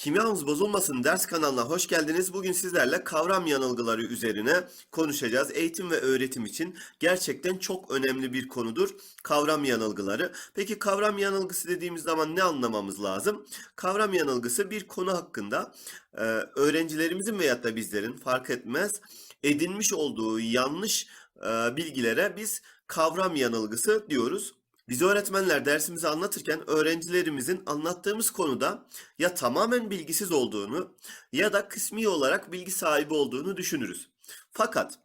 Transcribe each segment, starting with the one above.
Kimyamız bozulmasın ders kanalına hoş geldiniz. Bugün sizlerle kavram yanılgıları üzerine konuşacağız. Eğitim ve öğretim için gerçekten çok önemli bir konudur kavram yanılgıları. Peki kavram yanılgısı dediğimiz zaman ne anlamamız lazım? Kavram yanılgısı bir konu hakkında e, öğrencilerimizin veyahut da bizlerin fark etmez edinmiş olduğu yanlış e, bilgilere biz kavram yanılgısı diyoruz. Biz öğretmenler dersimizi anlatırken öğrencilerimizin anlattığımız konuda ya tamamen bilgisiz olduğunu ya da kısmi olarak bilgi sahibi olduğunu düşünürüz. Fakat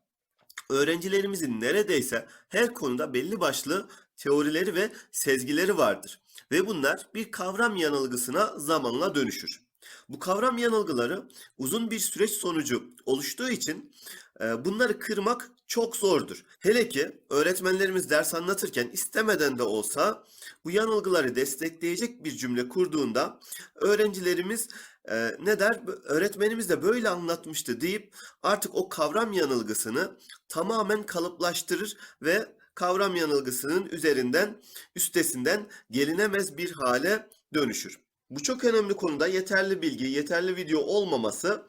öğrencilerimizin neredeyse her konuda belli başlı teorileri ve sezgileri vardır ve bunlar bir kavram yanılgısına zamanla dönüşür. Bu kavram yanılgıları uzun bir süreç sonucu oluştuğu için e, bunları kırmak çok zordur. Hele ki öğretmenlerimiz ders anlatırken istemeden de olsa bu yanılgıları destekleyecek bir cümle kurduğunda öğrencilerimiz e, ne der? Öğretmenimiz de böyle anlatmıştı deyip artık o kavram yanılgısını tamamen kalıplaştırır ve kavram yanılgısının üzerinden, üstesinden gelinemez bir hale dönüşür. Bu çok önemli konuda yeterli bilgi, yeterli video olmaması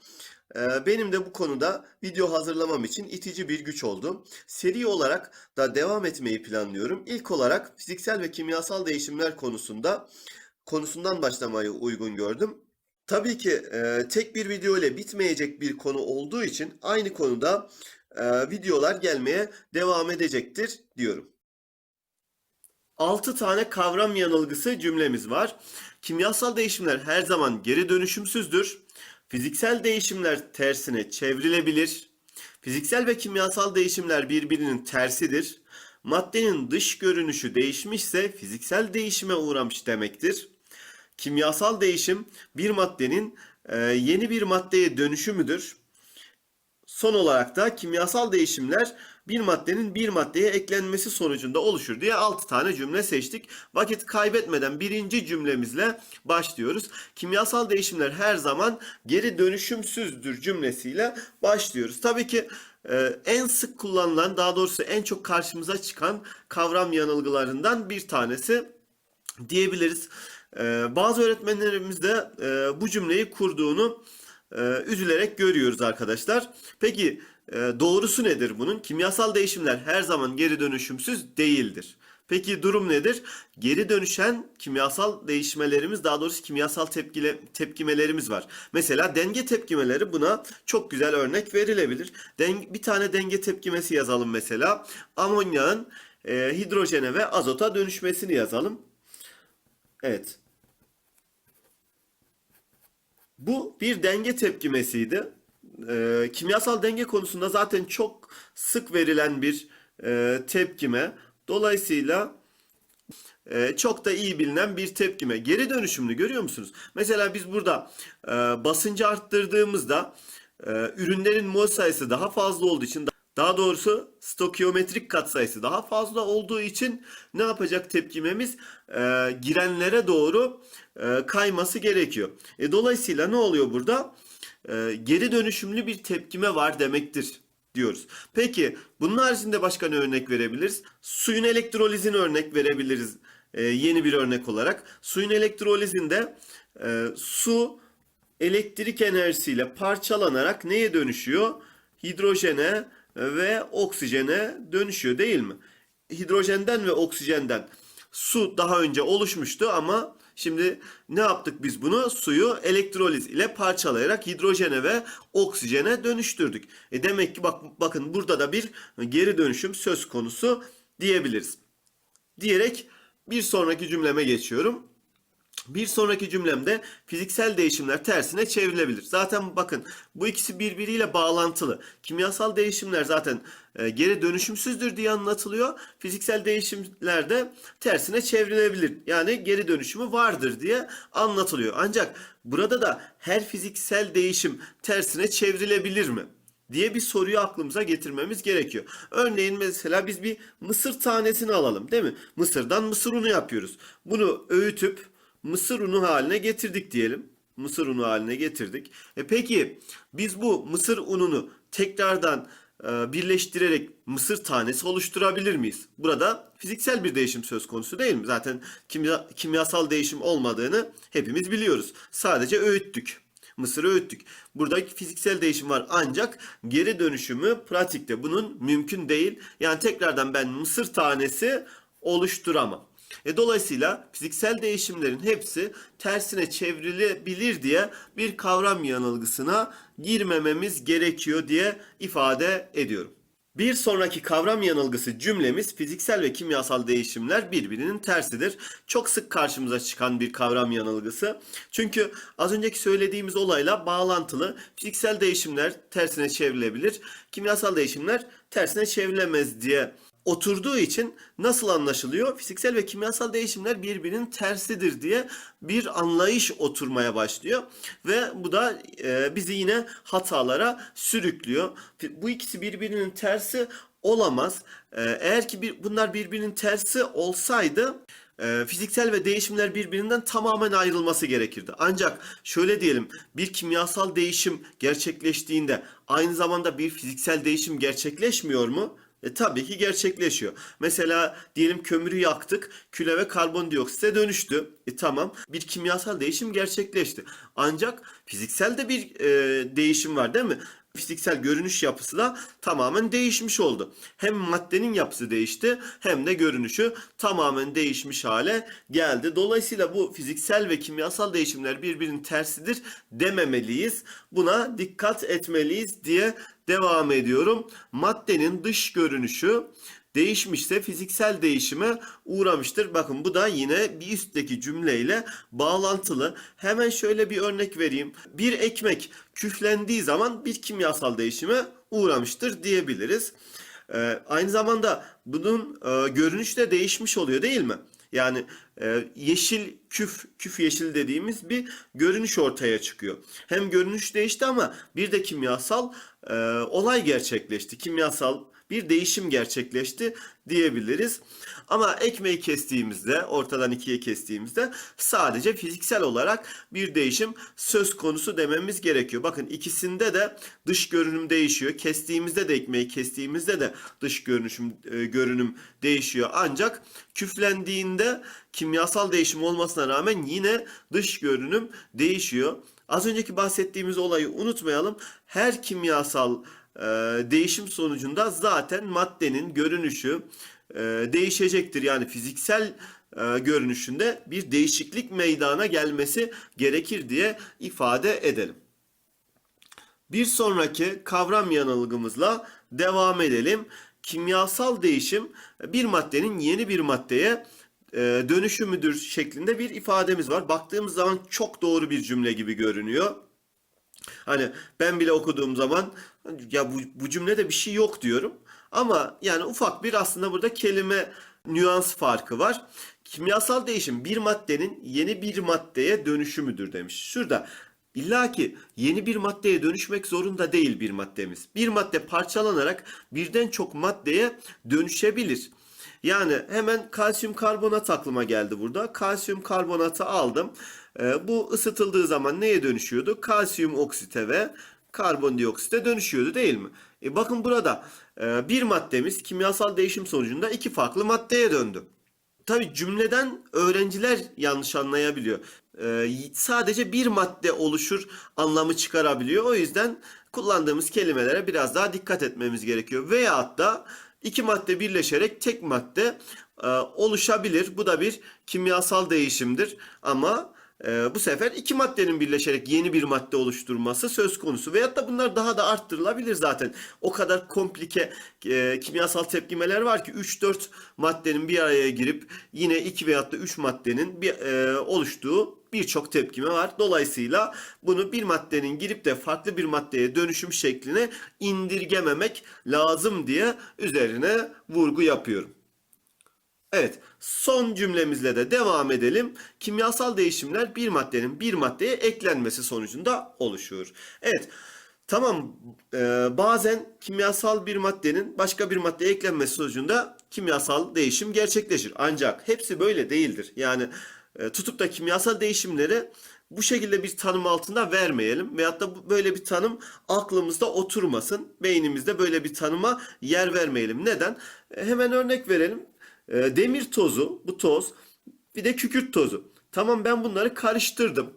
benim de bu konuda video hazırlamam için itici bir güç oldu. Seri olarak da devam etmeyi planlıyorum. İlk olarak fiziksel ve kimyasal değişimler konusunda konusundan başlamayı uygun gördüm. Tabii ki e, tek bir video ile bitmeyecek bir konu olduğu için aynı konuda e, videolar gelmeye devam edecektir diyorum. 6 tane kavram yanılgısı cümlemiz var. Kimyasal değişimler her zaman geri dönüşümsüzdür. Fiziksel değişimler tersine çevrilebilir. Fiziksel ve kimyasal değişimler birbirinin tersidir. Maddenin dış görünüşü değişmişse fiziksel değişime uğramış demektir. Kimyasal değişim bir maddenin e, yeni bir maddeye dönüşümüdür. Son olarak da kimyasal değişimler bir maddenin bir maddeye eklenmesi sonucunda oluşur diye 6 tane cümle seçtik. Vakit kaybetmeden birinci cümlemizle başlıyoruz. Kimyasal değişimler her zaman geri dönüşümsüzdür cümlesiyle başlıyoruz. Tabii ki e, en sık kullanılan daha doğrusu en çok karşımıza çıkan kavram yanılgılarından bir tanesi diyebiliriz. E, bazı öğretmenlerimiz de e, bu cümleyi kurduğunu e, üzülerek görüyoruz arkadaşlar. Peki e, doğrusu nedir bunun? Kimyasal değişimler her zaman geri dönüşümsüz değildir. Peki durum nedir? Geri dönüşen kimyasal değişmelerimiz, daha doğrusu kimyasal tepkile, tepkimelerimiz var. Mesela denge tepkimeleri buna çok güzel örnek verilebilir. Den, bir tane denge tepkimesi yazalım mesela. Amonyağın e, hidrojene ve azota dönüşmesini yazalım. Evet. Bu bir denge tepkimesiydi. Ee, kimyasal denge konusunda zaten çok sık verilen bir e, tepkime. Dolayısıyla e, çok da iyi bilinen bir tepkime. Geri dönüşümlü görüyor musunuz? Mesela biz burada e, basıncı arttırdığımızda e, ürünlerin mol sayısı daha fazla olduğu için daha doğrusu stokyometrik katsayısı daha fazla olduğu için ne yapacak tepkimemiz? E, girenlere doğru e, kayması gerekiyor. E, dolayısıyla ne oluyor burada? E, geri dönüşümlü bir tepkime var demektir diyoruz. Peki bunun haricinde başka ne örnek verebiliriz? Suyun elektrolizini örnek verebiliriz e, yeni bir örnek olarak. Suyun elektrolizinde e, su elektrik enerjisiyle parçalanarak neye dönüşüyor? Hidrojene ve oksijene dönüşüyor değil mi? Hidrojenden ve oksijenden su daha önce oluşmuştu ama şimdi ne yaptık biz bunu? Suyu elektroliz ile parçalayarak hidrojene ve oksijene dönüştürdük. E demek ki bak bakın burada da bir geri dönüşüm söz konusu diyebiliriz. Diyerek bir sonraki cümleme geçiyorum. Bir sonraki cümlemde fiziksel değişimler tersine çevrilebilir. Zaten bakın bu ikisi birbiriyle bağlantılı. Kimyasal değişimler zaten e, geri dönüşümsüzdür diye anlatılıyor. Fiziksel değişimler de tersine çevrilebilir. Yani geri dönüşümü vardır diye anlatılıyor. Ancak burada da her fiziksel değişim tersine çevrilebilir mi? diye bir soruyu aklımıza getirmemiz gerekiyor. Örneğin mesela biz bir mısır tanesini alalım değil mi? Mısırdan mısır unu yapıyoruz. Bunu öğütüp mısır unu haline getirdik diyelim. Mısır unu haline getirdik. E peki biz bu mısır ununu tekrardan e, birleştirerek mısır tanesi oluşturabilir miyiz? Burada fiziksel bir değişim söz konusu değil mi? Zaten kimya, kimyasal değişim olmadığını hepimiz biliyoruz. Sadece öğüttük. Mısırı öğüttük. Burada fiziksel değişim var ancak geri dönüşümü pratikte bunun mümkün değil. Yani tekrardan ben mısır tanesi oluşturamam. E dolayısıyla fiziksel değişimlerin hepsi tersine çevrilebilir diye bir kavram yanılgısına girmememiz gerekiyor diye ifade ediyorum. Bir sonraki kavram yanılgısı cümlemiz fiziksel ve kimyasal değişimler birbirinin tersidir. Çok sık karşımıza çıkan bir kavram yanılgısı. Çünkü az önceki söylediğimiz olayla bağlantılı fiziksel değişimler tersine çevrilebilir, kimyasal değişimler tersine çevrilemez diye oturduğu için nasıl anlaşılıyor? Fiziksel ve kimyasal değişimler birbirinin tersidir diye bir anlayış oturmaya başlıyor ve bu da e, bizi yine hatalara sürüklüyor. Bu ikisi birbirinin tersi olamaz. E, eğer ki bir, bunlar birbirinin tersi olsaydı e, fiziksel ve değişimler birbirinden tamamen ayrılması gerekirdi. Ancak şöyle diyelim bir kimyasal değişim gerçekleştiğinde aynı zamanda bir fiziksel değişim gerçekleşmiyor mu? E, tabii ki gerçekleşiyor. Mesela diyelim kömürü yaktık, küle ve karbondioksite dönüştü. E tamam, bir kimyasal değişim gerçekleşti. Ancak fiziksel de bir e, değişim var değil mi? Fiziksel görünüş yapısı da tamamen değişmiş oldu. Hem maddenin yapısı değişti hem de görünüşü tamamen değişmiş hale geldi. Dolayısıyla bu fiziksel ve kimyasal değişimler birbirinin tersidir dememeliyiz. Buna dikkat etmeliyiz diye devam ediyorum. Maddenin dış görünüşü değişmişse fiziksel değişime uğramıştır. Bakın bu da yine bir üstteki cümleyle bağlantılı. Hemen şöyle bir örnek vereyim. Bir ekmek küflendiği zaman bir kimyasal değişime uğramıştır diyebiliriz. Ee, aynı zamanda bunun e, görünüşü de değişmiş oluyor değil mi? Yani e, yeşil küf, küf yeşil dediğimiz bir görünüş ortaya çıkıyor. Hem görünüş değişti ama bir de kimyasal e, olay gerçekleşti. Kimyasal bir değişim gerçekleşti diyebiliriz. Ama ekmeği kestiğimizde, ortadan ikiye kestiğimizde sadece fiziksel olarak bir değişim söz konusu dememiz gerekiyor. Bakın ikisinde de dış görünüm değişiyor. Kestiğimizde de ekmeği kestiğimizde de dış görünüşüm e, görünüm değişiyor. Ancak küflendiğinde kimyasal değişim olmasına rağmen yine dış görünüm değişiyor. Az önceki bahsettiğimiz olayı unutmayalım. Her kimyasal e, değişim sonucunda zaten maddenin görünüşü e, değişecektir. Yani fiziksel e, görünüşünde bir değişiklik meydana gelmesi gerekir diye ifade edelim. Bir sonraki kavram yanılgımızla devam edelim. Kimyasal değişim bir maddenin yeni bir maddeye dönüşümüdür şeklinde bir ifademiz var. Baktığımız zaman çok doğru bir cümle gibi görünüyor. Hani ben bile okuduğum zaman ya bu, bu cümlede bir şey yok diyorum. Ama yani ufak bir aslında burada kelime nüans farkı var. Kimyasal değişim bir maddenin yeni bir maddeye dönüşümüdür demiş. Şurada İlla ki yeni bir maddeye dönüşmek zorunda değil bir maddemiz. Bir madde parçalanarak birden çok maddeye dönüşebilir. Yani hemen kalsiyum karbonat aklıma geldi burada. Kalsiyum karbonatı aldım. Ee, bu ısıtıldığı zaman neye dönüşüyordu? Kalsiyum oksite ve karbondioksite dönüşüyordu değil mi? E bakın burada e, bir maddemiz kimyasal değişim sonucunda iki farklı maddeye döndü. Tabii cümleden öğrenciler yanlış anlayabiliyor. Ee, sadece bir madde oluşur anlamı çıkarabiliyor. O yüzden kullandığımız kelimelere biraz daha dikkat etmemiz gerekiyor. Veyahut da iki madde birleşerek tek madde e, oluşabilir. Bu da bir kimyasal değişimdir. Ama e, bu sefer iki maddenin birleşerek yeni bir madde oluşturması söz konusu. Veyahut da bunlar daha da arttırılabilir zaten. O kadar komplike e, kimyasal tepkimeler var ki 3-4 maddenin bir araya girip yine 2 veyahut da 3 maddenin bir, e, oluştuğu birçok tepkime var. Dolayısıyla bunu bir maddenin girip de farklı bir maddeye dönüşüm şekline indirgememek lazım diye üzerine vurgu yapıyorum. Evet, son cümlemizle de devam edelim. Kimyasal değişimler bir maddenin bir maddeye eklenmesi sonucunda oluşur. Evet, tamam e, bazen kimyasal bir maddenin başka bir maddeye eklenmesi sonucunda kimyasal değişim gerçekleşir. Ancak hepsi böyle değildir. Yani tutup da kimyasal değişimleri bu şekilde bir tanım altında vermeyelim. Veyahut da böyle bir tanım aklımızda oturmasın. Beynimizde böyle bir tanıma yer vermeyelim. Neden? E, hemen örnek verelim. E, demir tozu, bu toz, bir de kükürt tozu. Tamam ben bunları karıştırdım.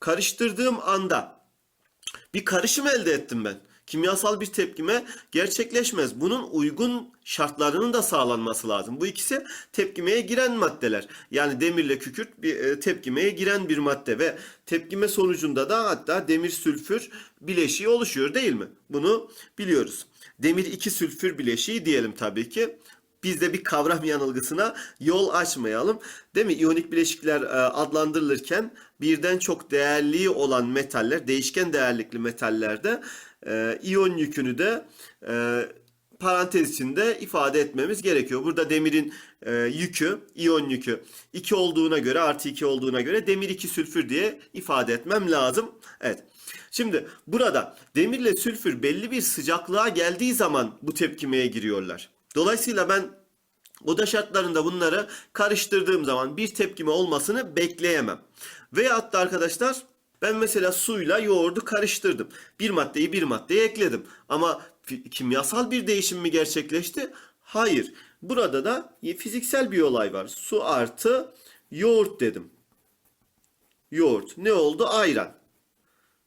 Karıştırdığım anda bir karışım elde ettim ben. Kimyasal bir tepkime gerçekleşmez. Bunun uygun şartlarının da sağlanması lazım. Bu ikisi tepkimeye giren maddeler. Yani demirle kükürt bir e, tepkimeye giren bir madde ve tepkime sonucunda da hatta demir sülfür bileşiği oluşuyor değil mi? Bunu biliyoruz. Demir 2 sülfür bileşiği diyelim tabii ki. Biz de bir kavram yanılgısına yol açmayalım. Değil mi? İyonik bileşikler e, adlandırılırken birden çok değerli olan metaller, değişken değerlikli metallerde e, iyon yükünü de e, parantez içinde ifade etmemiz gerekiyor. Burada demirin e, yükü, iyon yükü 2 olduğuna göre, artı 2 olduğuna göre demir 2 sülfür diye ifade etmem lazım. Evet. Şimdi burada demirle sülfür belli bir sıcaklığa geldiği zaman bu tepkimeye giriyorlar. Dolayısıyla ben oda şartlarında bunları karıştırdığım zaman bir tepkime olmasını bekleyemem. Veyahut da arkadaşlar ben mesela suyla yoğurdu karıştırdım. Bir maddeyi bir maddeye ekledim. Ama kimyasal bir değişim mi gerçekleşti? Hayır. Burada da fiziksel bir olay var. Su artı yoğurt dedim. Yoğurt. Ne oldu? Ayran.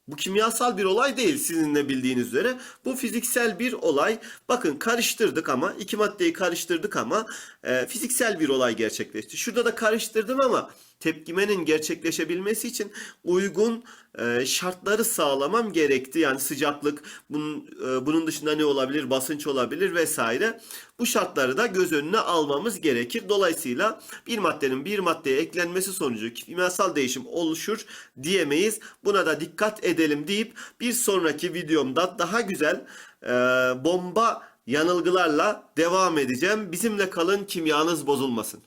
Bu kimyasal bir olay değil sizin de bildiğiniz üzere. Bu fiziksel bir olay. Bakın karıştırdık ama iki maddeyi karıştırdık ama e, fiziksel bir olay gerçekleşti. Şurada da karıştırdım ama tepkimenin gerçekleşebilmesi için uygun e, şartları sağlamam gerekti. Yani sıcaklık, bunun, e, bunun dışında ne olabilir? Basınç olabilir vesaire. Bu şartları da göz önüne almamız gerekir. Dolayısıyla bir maddenin bir maddeye eklenmesi sonucu kimyasal değişim oluşur diyemeyiz. Buna da dikkat edelim deyip bir sonraki videomda daha güzel e, bomba yanılgılarla devam edeceğim. Bizimle kalın kimyanız bozulmasın.